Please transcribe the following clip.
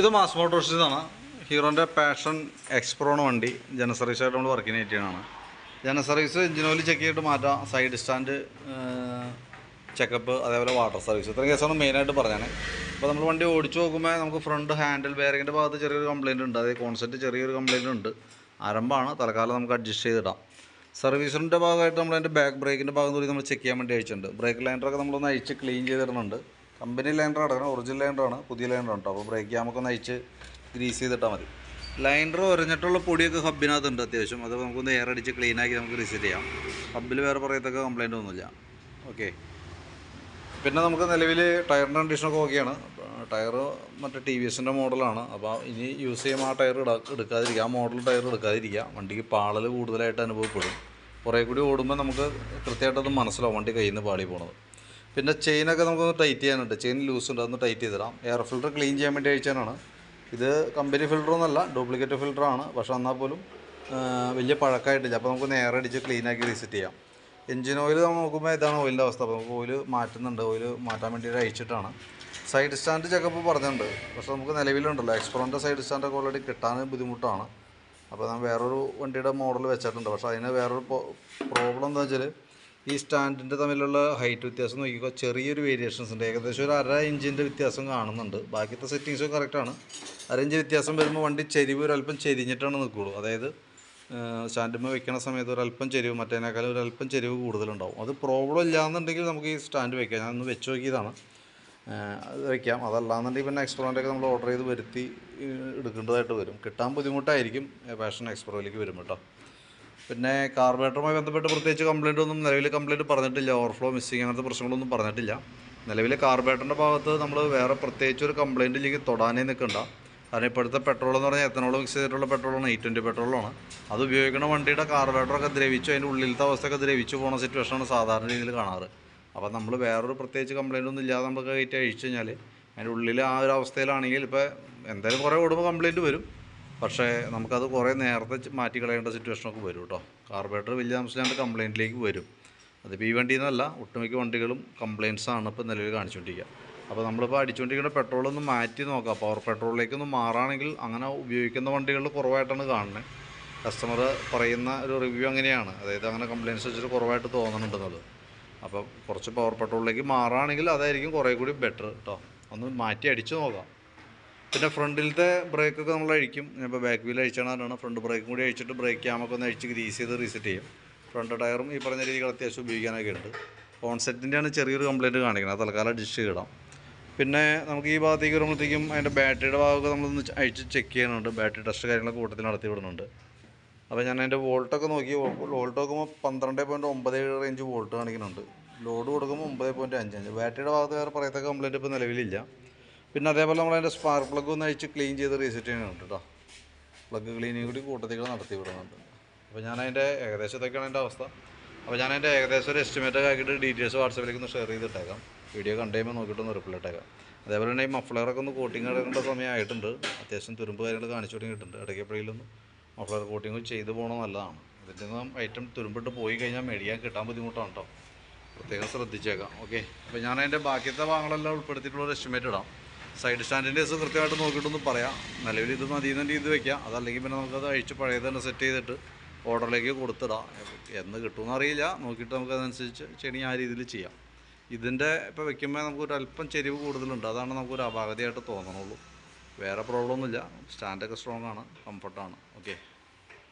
ഇത് mass മോട്ടോർസിന്നാണ് ഹീറോന്റെ passion എക്സ്പ്രോണ് വണ്ടി. ജന സർവീസായിട്ട് നമ്മൾ വർക്കിന് കയറ്റിയാണ് ജന സർവീസ് എഞ്ചിൻ ഓയിൽ ചെക്ക് ചെയ്തിട്ട് മാറ്റാം. സൈഡ് സ്റ്റാൻഡ് ചെക്കപ്പ് അതേപോലെ വാട്ടർ സർവീസ് ഇത്രയും കേസാണ് മെയിനായിട്ട് പറഞ്ഞത്. അപ്പോൾ നമ്മൾ വണ്ടി ഓടിച്ചു നോക്കുമ്പോൾ നമുക്ക് ഫ്രണ്ട് ഹാൻഡിൽ ബെയറിങ്ങിന്റെ ഭാഗത്ത് ചെറിയൊരു കംപ്ലയിന്റ് ഉണ്ട്. അതായത് കോൺസെപ്റ്റ് ചെറിയൊരു കംപ്ലയിന്റ് ഉണ്ട്. ആരംഭമാണ്. തൽക്കാലം നമുക്ക് അഡ്ജസ്റ്റ് ചെയ്തിടാം. സർവീസിന്റെ ഭാഗമായിട്ട് നമ്മൾ അതിന്റെ ബാക്ക് ബ്രേക്കിന്റെ ഭാഗം കൂടി നമ്മൾ ചെക്ക് ചെയ്യാൻ വേണ്ടി അയച്ചിട്ടുണ്ട്. ബ്രേക്ക് ലൈൻഡറൊക്കെ നമ്മളൊന്ന് അയച്ച് ക്ലീൻ ചെയ്തിടുന്നുണ്ട് കമ്പനി ലൈൻഡർ അടക്കണം ഒറിജിനൽ ലൈൻഡറാണ് പുതിയ ലൈൻഡർ കേട്ടോ അപ്പോൾ ബ്രേക്ക് നമുക്കൊന്ന് അയച്ച് ഗ്രീസ് ചെയ്തിട്ടാൽ മതി. ലൈൻഡർ ഒരഞ്ഞിട്ടുള്ള പൊടിയൊക്കെ ഹബിനകത്തുണ്ട് അത്യാവശ്യം. അത് നമുക്കൊന്ന് എയർ അടിച്ച് ക്ലീൻ ആക്കി നമുക്ക് റിസെറ്റ് ചെയ്യാം. ഹബിൽ വേറെ പറയത്തൊക്കെ കംപ്ലയിന്റ് ഒന്നുമില്ല. ഓക്കെ പിന്നെ നമുക്ക് നിലവിൽ ടയറിന്റെ കണ്ടീഷനൊക്കെ ഓക്കെയാണ് ടയർ മറ്റേ ടി വി എസിന്റെ മോഡലാണ് അപ്പോൾ ഇനി യൂസ് ചെയ്യുമ്പോൾ ആ ടയർ എടുക്കാതിരിക്കുക. ആ മോഡൽ ടയർ എടുക്കാതിരിക്കുക. വണ്ടിക്ക് പാളൽ കൂടുതലായിട്ട് അനുഭവപ്പെടും. കുറേ കൂടി ഓടുമ്പോൾ നമുക്ക് കൃത്യമായിട്ടത് മനസ്സിലാവും വണ്ടി കയ്യിൽ നിന്ന് പാളി പോണത്. പിന്നെ ചെയിനൊക്കെ നമുക്കൊന്ന് ടൈറ്റ് ചെയ്യാനുണ്ട്. ചെയിൻ ലൂസ് ഉണ്ട് അതൊന്ന് ടൈറ്റ് ചെയ്തിടാം. എയർ ഫിൽറ്റർ ക്ലീൻ ചെയ്യാൻ വേണ്ടി അയച്ചാണ് ഇത് കമ്പനി ഫിൽറ്ററൊന്നുമല്ല ഡ്യൂപ്ലിക്കേറ്റ് ഫിൽറ്ററാണ് പക്ഷെ എന്നാൽ പോലും വലിയ പഴക്കമായിട്ടില്ല. അപ്പോൾ നമുക്ക് നേരെ അടിച്ച് ക്ലീൻ ആക്കി റീസെറ്റ് ചെയ്യാം. എഞ്ചിൻ ഓയിൽ നോക്കുമ്പോൾ ഇതാണ് ഓയിലിന്റെ അവസ്ഥ. അപ്പോൾ നമുക്ക് ഓയിൽ മാറ്റുന്നുണ്ട്. ഓയിൽ മാറ്റാൻ വേണ്ടിയിട്ട് അയച്ചിട്ടാണ്. സൈഡ് സ്റ്റാൻഡ് ചെക്കപ്പ് പറഞ്ഞിട്ടുണ്ട്. പക്ഷെ നമുക്ക് നിലവിലുണ്ടല്ലോ. എക്സ്പ്രോന്റെ സൈഡ് സ്റ്റാൻഡൊക്കെ ഓൾറെഡി കിട്ടാൻ ബുദ്ധിമുട്ടാണ്. അപ്പോൾ ഞാൻ വേറൊരു വണ്ടിയുടെ മോഡൽ വെച്ചിട്ടുണ്ട്. പക്ഷേ അതിന് വേറൊരു പ്രോബ്ലം എന്താ വെച്ചാൽ ഈ സ്റ്റാൻഡിന്റെ തമ്മിലുള്ള ഹൈറ്റ് വ്യത്യാസം നോക്കിക്കോ ചെറിയൊരു വേരിയേഷൻസ് ഉണ്ട്. ഏകദേശം ഒരു അര ഇഞ്ചിന്റെ വ്യത്യാസം കാണുന്നുണ്ട്. ബാക്കിയത്തെ സെറ്റിങ്സും കറക്റ്റാണ് അര ഇഞ്ച് വ്യത്യാസം വരുമ്പോൾ വണ്ടി ചെരിവ് ഒരല്പം ചെരിഞ്ഞിട്ടാണ് നിൽക്കുകയുള്ളൂ അതായത് സ്റ്റാൻഡുമ്പോൾ വെക്കണ സമയത്ത് ഒരല്പം ചെരിവ് മറ്റേതിനേക്കാളും ഒരല്പം ചെരിവ് കൂടുതലുണ്ടാവും. അത് പ്രോബ്ലം ഇല്ലാന്നുണ്ടെങ്കിൽ നമുക്ക് ഈ സ്റ്റാൻഡ് വെക്കാം. ഞാൻ ഒന്ന് വെച്ച് നോക്കിയതാണ്. അത് വയ്ക്കാം അതല്ലാന്നുണ്ടെങ്കിൽ പിന്നെ എക്സ്പ്രോന്റെ ഒക്കെ നമ്മൾ ഓർഡർ ചെയ്ത് വരുത്തി എടുക്കേണ്ടതായിട്ട് വരും. കിട്ടാൻ ബുദ്ധിമുട്ടായിരിക്കും പാഷൻ എക്സ്പ്രോയിലേക്ക് വരും കേട്ടോ പിന്നെ കാർബറേറ്ററുമായി ബന്ധപ്പെട്ട് പ്രത്യേകിച്ച് കംപ്ലയിന്റ് ഒന്നും നിലവിൽ കംപ്ലയിന്റ് പറഞ്ഞിട്ടില്ല. ഓവർഫ്ലോ മിസ്സിങ് അങ്ങനത്തെ പ്രശ്നങ്ങളൊന്നും പറഞ്ഞിട്ടില്ല. നിലവിൽ കാർബറേറ്ററിന്റെ ഭാഗത്ത് നമ്മൾ വേറെ പ്രത്യേകിച്ച് ഒരു കംപ്ലയിന്റിലേക്ക് തൊടാനേ നിൽക്കണ്ട കാരണം ഇപ്പോഴത്തെ പെട്രോൾ എന്ന് പറഞ്ഞാൽ എത്തനോൾ മിക്സ് ചെയ്തിട്ടുള്ള പെട്രോളാണ് എയ്റ്റ് ട്വന്റി പെട്രോളാണ് അത് ഉപയോഗിക്കുന്ന വണ്ടിയുടെ കാർബറേറ്ററൊക്കെ ദ്രവിച്ചു അതിന്റെ ഉള്ളിലത്തെ അവസ്ഥയൊക്കെ ദ്രവിച്ചു പോകുന്ന സിറ്റുവേഷനാണ് സാധാരണ രീതിയിൽ കാണാറ്. അപ്പോൾ നമ്മൾ വേറൊരു പ്രത്യേകിച്ച് കംപ്ലയിന്റ് ഒന്നും ഇല്ലാതെ നമ്മൾ കയറ്റി അഴിച്ചു കഴിഞ്ഞാൽ അതിന്റെ ഉള്ളിൽ ആ ഒരു അവസ്ഥയിലാണെങ്കിൽ ഇപ്പോൾ എന്തായാലും കുറേ ഓടുമ്പോൾ കംപ്ലയിന്റ് വരും. പക്ഷേ നമുക്കത് കുറേ നേരത്തെ മാറ്റി കളയേണ്ട സിറ്റുവേഷനൊക്കെ വരും കേട്ടോ. കാർബറേറ്റർ വലിയ അംശമില്ലാണ്ട് കംപ്ലയിന്റിലേക്ക് വരും. അതിപ്പോൾ ഈ വണ്ടിയിൽ നിന്നല്ല ഒട്ടുമിക്ക വണ്ടികളും കംപ്ലയിൻസാണ് ഇപ്പോൾ നിലവിൽ കാണിച്ചുകൊണ്ടിരിക്കുക അപ്പോൾ നമ്മളിപ്പോൾ അടിച്ചുകൊണ്ടിരിക്കുന്ന പെട്രോളൊന്ന് മാറ്റി നോക്കാം. പവർ പെട്രോളിലേക്ക് ഒന്ന് മാറുകയാണെങ്കിൽ അങ്ങനെ ഉപയോഗിക്കുന്ന വണ്ടികളിൽ കുറവായിട്ടാണ് കാണുന്നത് കസ്റ്റമർ പറയുന്ന ഒരു റിവ്യൂ അങ്ങനെയാണ്. അതായത് അങ്ങനെ കംപ്ലയിൻസ് വെച്ചിട്ട് കുറവായിട്ട് തോന്നുന്നുണ്ടെന്നുള്ളത് അപ്പോൾ കുറച്ച് പവർ പെട്രോളിലേക്ക് മാറുകയാണെങ്കിൽ അതായിരിക്കും കുറേ കൂടി ബെറ്റർ കേട്ടോ ഒന്ന് മാറ്റി അടിച്ച് നോക്കാം. പിന്നെ ഫ്രണ്ടിലത്തെ ബ്രേക്കൊക്കെ നമ്മൾ അഴിക്കും. ഇപ്പോൾ ബാക്ക് വീൽ അഴിച്ചാണ് ഫ്രണ്ട് ബ്രേക്കും കൂടി അഴിച്ചിട്ട് ബ്രേക്ക് ക്യാമൊക്കെ ഒന്ന് അഴിച്ച് ഗ്രീസ് ചെയ്ത് റീസെറ്റ് ചെയ്യും. ഫ്രണ്ട് ടയറും ഈ പറഞ്ഞ രീതിയിൽ അത്യാവശ്യം ഉപയോഗിക്കാനൊക്കെ ഉണ്ട്. ഓൺസെറ്റിന്റെയാണ് ചെറിയൊരു കംപ്ലയിന്റ് കാണിക്കുന്നത്. തൽക്കാലം അഡ്ജസ്റ്റ് ചെയ്തിടാം. പിന്നെ നമുക്ക് ഈ ഭാഗത്തേക്ക് വരുമ്പോഴത്തേക്കും അതിന്റെ ബാറ്ററിയുടെ ഭാഗമൊക്കെ നമ്മളൊന്ന് അഴിച്ച് ചെക്ക് ചെയ്യുന്നുണ്ട് ബാറ്ററി ടെസ്റ്റ് കാര്യങ്ങളൊക്കെ കൂട്ടത്തിൽ നടത്തി വിടുന്നുണ്ട്. അപ്പോൾ ഞാൻ അതിന്റെ വോൾട്ടൊക്കെ നോക്കി. വോൾട്ട് നോക്കുമ്പോൾ പന്ത്രണ്ട് പോയിന്റ് ഒമ്പത് ഏഴ് റേഞ്ച് വോൾട്ട് കാണിക്കുന്നുണ്ട്. ലോഡ് കൊടുക്കുമ്പോൾ ഒമ്പത് പോയിന്റ് അഞ്ച്. അഞ്ച് ബാറ്ററിയുടെ ഭാഗത്ത് വേറെ പറയത്തക്ക കംപ്ലയിന്റ് ഇപ്പോൾ നിലവിലില്ല. പിന്നെ അതേപോലെ നമ്മൾ അതിന്റെ സ്പാർക്ക് പ്ലഗ് ഒന്ന് അഴിച്ച് ക്ലീൻ ചെയ്ത് റീസെറ്റ് ചെയ്യണുണ്ട് കേട്ടോ. പ്ലഗ് ക്ലീനിങ് കൂടി കൂട്ടത്തിൽ നടത്തി വിടുന്നുണ്ട് അപ്പോൾ ഞാൻ അതിന്റെ ഏകദേശം ഇതൊക്കെയാണ് എന്റെ അവസ്ഥ. അപ്പോൾ ഞാൻ അതിന്റെ ഏകദേശം ഒരു എസ്റ്റിമേറ്റ് ഒക്കെ ആക്കിയിട്ട് ഡീറ്റെയിൽസ് വാട്സപ്പിലേക്ക് ഒന്ന് ഷെയർ ചെയ്തിട്ടേക്കാം. വീഡിയോ കണ്ടു കഴിയുമ്പോൾ നോക്കിയിട്ടൊന്ന് റിപ്ലൈ ഇട്ടേക്കാം. അതേപോലെ തന്നെ ഈ മഫ്ലറൊക്കെ ഒന്ന് കോട്ടിങ് ഇടേണ്ട സമയമായിട്ടുണ്ട് അത്യാവശ്യം തുരുമ്പ് കാര്യങ്ങൾ കാണിച്ചു തുടങ്ങിയിട്ടുണ്ട്. ഇടയ്ക്ക് മഫ്ലർ കോട്ടിങ് ചെയ്ത് പോകണം നല്ലതാണ്. ഇതിന്റെ ഒന്നും ഐറ്റം തുരുമ്പിട്ട് പോയി കഴിഞ്ഞാൽ മേടിക്കാൻ കിട്ടാൻ ബുദ്ധിമുട്ടാണ് കേട്ടോ പ്രത്യേകം ശ്രദ്ധിച്ചേക്കാം. ഓക്കെ അപ്പോൾ ഞാൻ അതിന്റെ ബാക്കിയത്തെ ഭാഗങ്ങളെല്ലാം ഉൾപ്പെടുത്തിയിട്ടുള്ള ഒരു എസ്റ്റിമേറ്റ് ഇടാം. സൈഡ് സ്റ്റാൻഡിന്റെ കേസ് കൃത്യമായിട്ട് നോക്കിയിട്ടൊന്ന് പറയാം. നിലവിൽ ഇത് മതി എന്നെ വെക്കാം. അതല്ലെങ്കിൽ പിന്നെ നമുക്കത് അഴിച്ച് പഴയത് തന്നെ സെറ്റ് ചെയ്തിട്ട് ഓർഡറിലേക്ക് കൊടുത്തിടാം. എന്ന് കിട്ടുമെന്ന് അറിയില്ല. നോക്കിയിട്ട് നമുക്കതനുസരിച്ച് ചെടി ആ രീതിയിൽ ചെയ്യാം. ഇതിന്റെ ഇപ്പോൾ വെക്കുമ്പോൾ നമുക്കൊരു അല്പം ചെരിവ് കൂടുതലുണ്ട്. അതാണ് നമുക്കൊരു അപാകതയായിട്ട് തോന്നണുള്ളൂ. വേറെ പ്രോബ്ലം ഒന്നുമില്ല. സ്റ്റാൻഡൊക്കെ സ്ട്രോങ് ആണ്. കംഫർട്ടാണ് ഓക്കെ